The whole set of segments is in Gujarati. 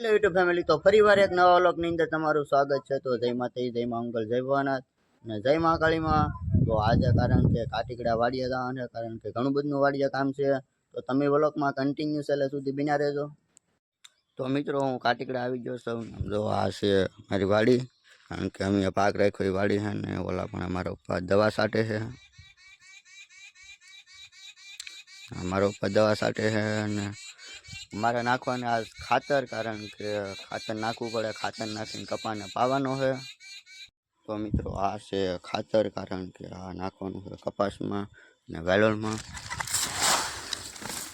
હેલો યુટ્યુબ ફેમિલી તો ફરીવાર એક નવા વ્લોગની અંદર તમારું સ્વાગત છે. તો જય માતાજી, જય મા અંકલ જય ભવાનાથ અને જય મા કાળીમાં. તો આજે કારણ કે કાટીકડા વાડિયા હતા અને કારણ કે ઘણું બધું વાડીએ કામ છે. તો તમે વ્લોગમાં કન્ટિન્યુ એટલે સુધી બિના રહેજો. તો મિત્રો, હું કાટીકડા આવી ગયો છું. જો આ છે મારી વાડી. કારણ કે અમે પાક રાખ્યો એ વાડી છે ને ઓલા પણ અમારા ઉપર દવા સાટે છે. અમારા ઉપર દવા સાટે છે અને મારે નાખવાને આ ખાતર, કારણ કે ખાતર નાખવું પડે, ખાતર નાખીને કપાને પાવાનો છે. તો મિત્રો, આ છે ખાતર, કારણ કે આ નાખવાનું છે કપાસમાં ને વેલોલમાં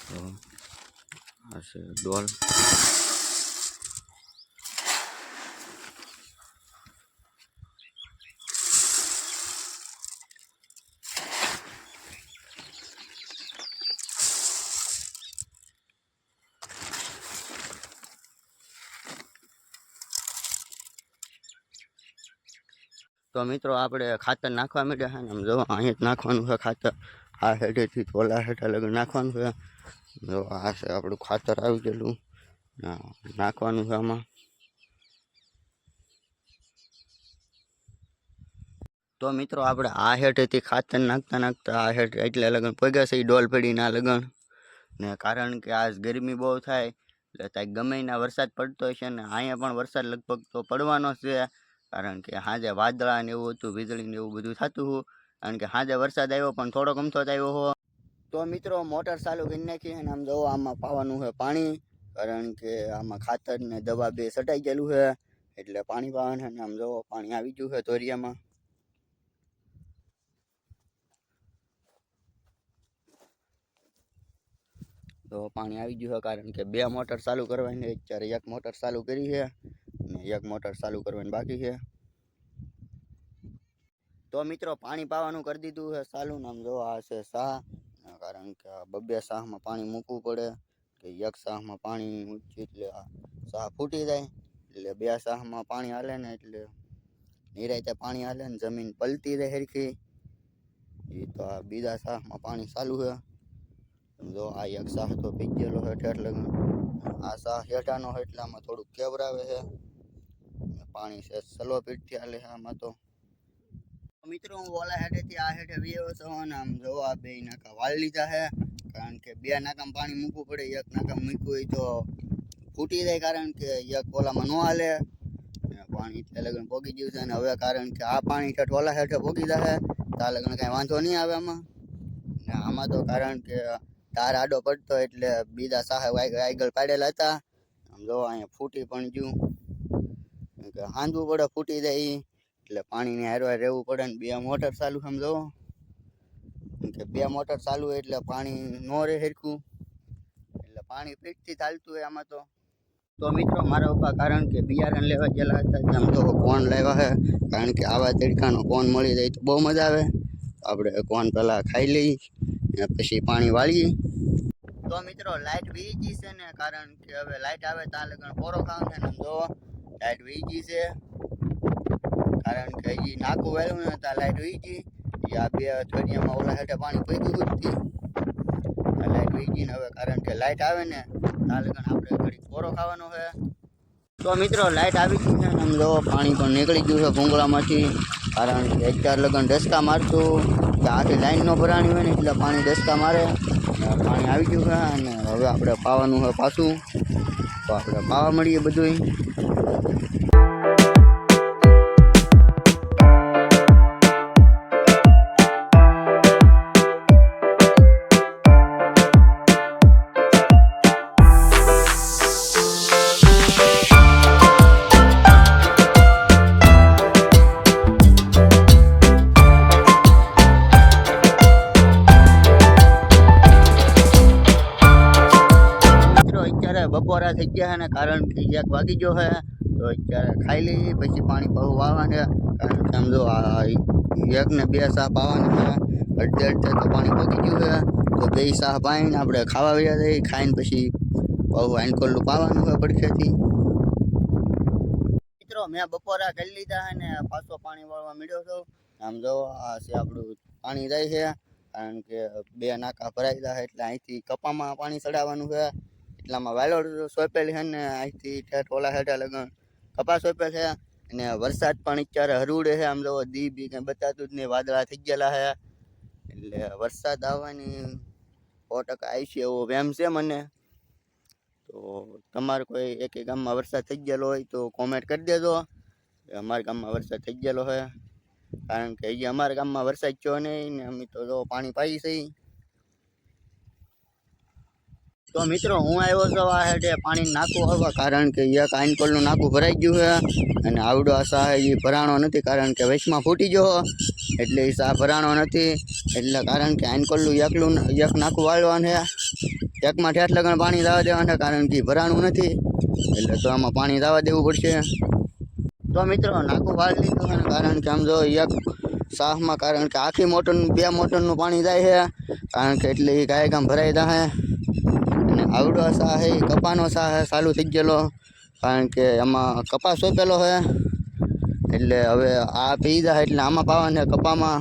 તો આ છે ડોલ. તો મિત્રો આપણે ખાતર નાખવા માંડ્યા છે ને આમ જો અહીંયા જ નાખવાનું છે ખાતર. આ હેઠેથી ઓલા હેઠે લગન નાખવાનું છે. જો આ છે આપણું ખાતર આવી ગયેલું. નાખવાનું છે આમાં. તો મિત્રો આપણે આ હેઠેથી ખાતર નાખતા નાખતા આ હેઠ એટલે લગન પગ્યા છે એ ડોલ પડીને લગ્ન. ને કારણ કે આ ગરમી બહુ થાય, એટલે ત્યાં ગમે વરસાદ પડતો હશે ને, અહીંયા પણ વરસાદ લગભગ તો પડવાનો છે. કારણ કે સાંજે વાદળા ને એવું હતું, વીજળી ને એવું બધું થતું હતું. કારણ કે સાંજે વરસાદ આવ્યો, પણ થોડો ગમતો જ આવ્યો હો. તો મિત્રો, મોટર ચાલુ કરી નાખી અને આમ જોવો આમાં પાવાનું છે પાણી, કારણ કે આમાં ખાતર ને દવા બે સટાઈ ગયેલું છે. એટલે પાણી પાવાનું અને આમ જોવો પાણી આવી ગયું છે તોરિયામાં તો પાણી આવી ગયું છે કારણ કે બે મોટર ચાલુ કરવાની છે. અત્યારે એક મોટર ચાલુ કરી છે અને એક મોટર ચાલુ કરવાની બાકી છે. તો મિત્રો, પાણી પાવાનું કરી દીધું છે ચાલુ. નામ જો આ છે શાહ કારણ કે આ બબ્બે શાહમાં પાણી મૂકવું પડે કે એક શાહમાં પાણી મૂકીએ એટલે આ શાહ ફૂટી જાય. એટલે બે શાહમાં પાણી હાલે ને એટલે નિરાયતે પાણી હાલે ને જમીન પલટી રહે હરખી. એ તો આ બીજા શાહમાં પાણી ચાલુ છે. જો આ એક શાહ તો પીગેલો છે એટલે આ શાહ હેઠાનો છે એટલે આમાં થોડુંક કેવરાવે છે. પાણી છે સલો પીઠથી હાલે છે આમાં તો. મિત્રો, હું ઓલા હેઠેથી આ હેઠે વ્યવ છું અને આમ જો આ બે નાકા વાળી લીધા છે. કારણ કે બે નાકામાં પાણી મૂકવું પડે, એક નાકામ મૂકવું હોય તો ફૂટી જાય કારણ કે એક ઓલામાં ન હાલે. પાણી એટલે લગન પોગી ગયું છે અને હવે કારણ કે આ પાણી ઠેઠ ઓલા હેઠે પોગી જશે ત્યાં લગન કાંઈ વાંધો નહીં આવે આમાં. ને આમાં તો કારણ કે તાર આડો પડતો એટલે બીજા સાહેબ આગળ પાડેલા હતા. આમ જો અહીંયા ફૂટી પણ ગયું. કેમ કે હાંધવું પડે, ફૂટી જાય ઈ. એટલે પાણીની હારવાર રહેવું પડે ને બે મોટર ચાલુ સમજો કેમ કે બે મોટર ચાલુ હોય એટલે પાણી ન રહે હરખું. એટલે પાણી પીઠથી ચાલતું હોય આમાં તો. તો મિત્રો, મારા પપ્પા કારણ કે બિયારણ લેવા ગયેલા હતા તેમ તો કોણ લાવ્યા છે કારણ કે આવા તડકાનો કોણ મળી જાય તો બહુ મજા આવે. આપણે કોણ પહેલાં ખાઈ લઈ, ને પછી પાણી વાળીએ. તો મિત્રો લાઇટ વીજી છે ને, કારણ કે હવે લાઇટ આવે ત્યાં લગન પોરો ખાવ છે ને જો લાઇટ વીજી છે. કારણ કે એ નાકું વહેલું ને ત્યાં લાઈટ વીજી એ આ બે અઠવાડિયામાં ઓલા હેઠે પાણી પીધું હતી લાઇટ વીજી ને હવે કારણ કે લાઇટ આવે ને ત્યાં લગન આપણે ઘડી પોરો ખાવાનો છે. તો મિત્રો લાઇટ આવી ગઈ છે ને જો પાણી પણ નીકળી ગયું છે ભૂંગળામાંથી. કારણ કે અત્યાર લગન ડસકા મારતું કે આખી લાઈન નો ભરાણી હોય ને, એટલે પાણી ડસકા મારે. પાણી આવી ગયું છે અને હવે આપણે પાવાનું છે પાછું. તો આપણે પાવા મળીએ બધુંય. બપોરા થઈ ગયા છે ને કારણ કે એક વાગી ગયો છે તો અત્યારે ખાઈ લઈએ, પછી પાણી પાવું વાવવાને કારણ કે સમજો એક ને બે સાપ પાવાના છે, અડધે અડધે તો પાણી પકી ગયું છે, તો બે સાપ આવીને આપણે ખાવા વ્યા જઈએ ખાઈને પછી પાવું આઈનકોલનું પાવાનું હોય પડખેથી. મિત્રો, મેં બપોરા કરી લીધા છે ને, પાછો પાણી વાળવા મળ્યો છું. આમ જો, આ છે આપણું પાણી રહી છે, કારણ કે બે નાકા ભરાઈ જાય એટલે અહીંથી કપામાં પાણી ચડાવવાનું છે. એટલામાં વાયલો સોંપેલ છે ને અહીંથી ઠેઠ ઓલા હેઠા લગન કપાસ સોંપેલ છે. અને વરસાદ પણ અત્યારે હરુડે છે, આમ જો દી બી કંઈ બતાતું જ નહીં, વાદળા થઈ ગયેલા છે. એટલે વરસાદ આવવાની સો ટકા છે એવો વેમ છે મને. તો તમારે કોઈ એક ગામમાં વરસાદ થઈ ગયેલો હોય તો કોમેન્ટ કરી દેજો. અમારા ગામમાં વરસાદ થઈ ગયેલો છે. કારણ કે અહીંયા અમારા ગામમાં વરસાદ થયો નહીં ને અમે તો પાણી પાઈ છીએ તો મિત્રો, હું આવ્યો છું આ હેડે પાણી નાખું હવે કારણ કે એક આઈનકોલનું નાકું ભરાઈ ગયું છે અને આવડો આ સાહ એ ભરાણો નથી કારણ કે વૈશમાં ફૂટી ગયો એટલે એ સાહ ભરાણો નથી. એટલે કારણ કે આઈનકોલનું એકલું એક નાકું વાળવાનું છે. એકમાં ઠેઠ લગણ પાણી લાવવા દેવાનું કારણ કે ભરાણું નથી. એટલે તો આમાં પાણી લાવવા દેવું પડશે. તો મિત્રો, નાકું વાળી લીધું કારણ કે આમ જો એક સાફમાં કારણ કે આખી મોટરનું, બે મોટરનું પાણી જાય છે. કારણ કે એટલે એ ગાય ગામ ભરાઈ જાય અને આવડો સાહ એ કપાનો સાહ છે ચાલુ થઈ ગયેલો. કારણ કે એમાં કપાસ સોંપેલો છે એટલે હવે આ પી જાય એટલે આમાં પાવાને કપામાં.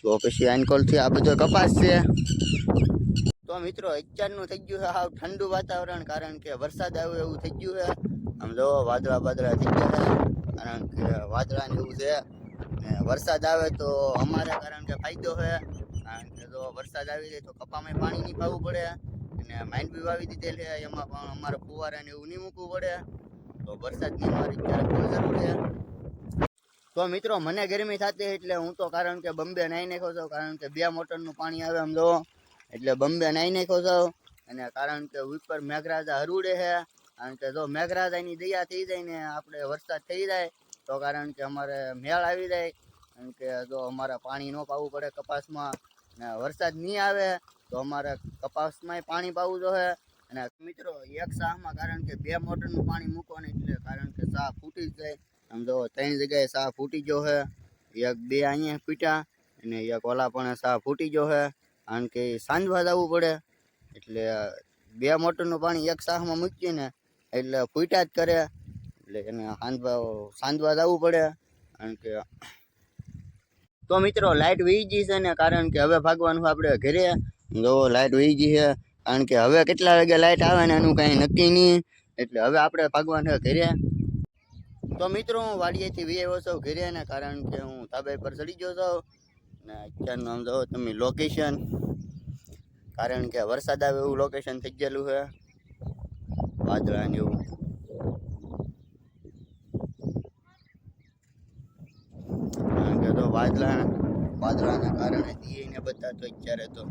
તો પછી આનકોલથી આ બધો કપાસ છે. તો મિત્રો, અત્યારનું થઈ ગયું છે હાવ ઠંડુ વાતાવરણ, કારણ કે વરસાદ આવ્યો એવું થઈ ગયું છે આમ જો, વાદળા વાદળા થઈ ગયા છે કારણ કે વાદળા ને એવું છે. ને વરસાદ આવે તો અમારે કારણ કે ફાયદો છે કારણ કે જો વરસાદ આવી જાય તો કપામાં પાણી નહીં પાવું પડે. અને માઇન્ડ બી વાવી દીધેલ છે. એમાં પણ અમારે ફુવારા ને એવું નહીં મૂકવું પડે. તો વરસાદની અમારી ક્યારેક જરૂર છે. તો મિત્રો, મને ગરમી થતી એટલે હું તો કારણ કે બમ્બે નાહી નાખ્યો છું. કારણ કે બે મોટરનું પાણી આવે આમ જો. એટલે બમ્બે નાહી નાખ્યો છું. અને કારણ કે ઉપર મેઘરાજા હરુડે છે. કારણ કે જો મેઘરાજાની દયા થઈ જાય ને, આપણે વરસાદ થઈ જાય, તો કારણ કે અમારે મેળ આવી જાય. કારણ કે જો અમારે પાણી ન પાવું પડે કપાસમાં. વરસાદ નહીં આવે તો અમારે કપાસમાંય પાણી પાવું જોઈએ અને મિત્રો, એક સાહમાં કારણ કે બે મોટરનું પાણી મૂકો ને એટલે કારણ કે શાહ ફૂટી જ જાય. આમ જો ત્રણ જગ્યાએ શાહ ફૂટી ગયો છે એક બે અહીંયા ફૂટ્યા અને એક ઓલા પણ શાહ ફૂટી ગયો છે કારણ કે સાંજવા જવું પડે. એટલે બે મોટરનું પાણી એક સાહમાં મૂકીએ ને એટલે ફૂટ્યા જ કરે. એટલે એને સાંજવા સાંજવા જવું પડે. કારણ કે તો મિત્રો લાઇટ વહી ગઈ છે ને, કારણ કે હવે ભાગવાનું આપણે ઘરે. જો લાઇટ વહી ગઈ છે, કારણ કે હવે કેટલા વાગે લાઇટ આવે ને એનું કાંઈ નક્કી નહીં. એટલે હવે આપણે ભાગવાનું ઘરે. તો મિત્રો, હું વાડીએથી વી આવ્યો છું ઘરે ને, કારણ કે હું તાબે પર ચડી ગયો છું. ને અત્યારનું આમ જો તમે લોકેશન કારણ કે વરસાદ આવે એવું લોકેશન થઈ ગયેલું છે. વાદળાને એવું. તો વાદળા વાદળાના કારણે દીને બતાતો અત્યારે તો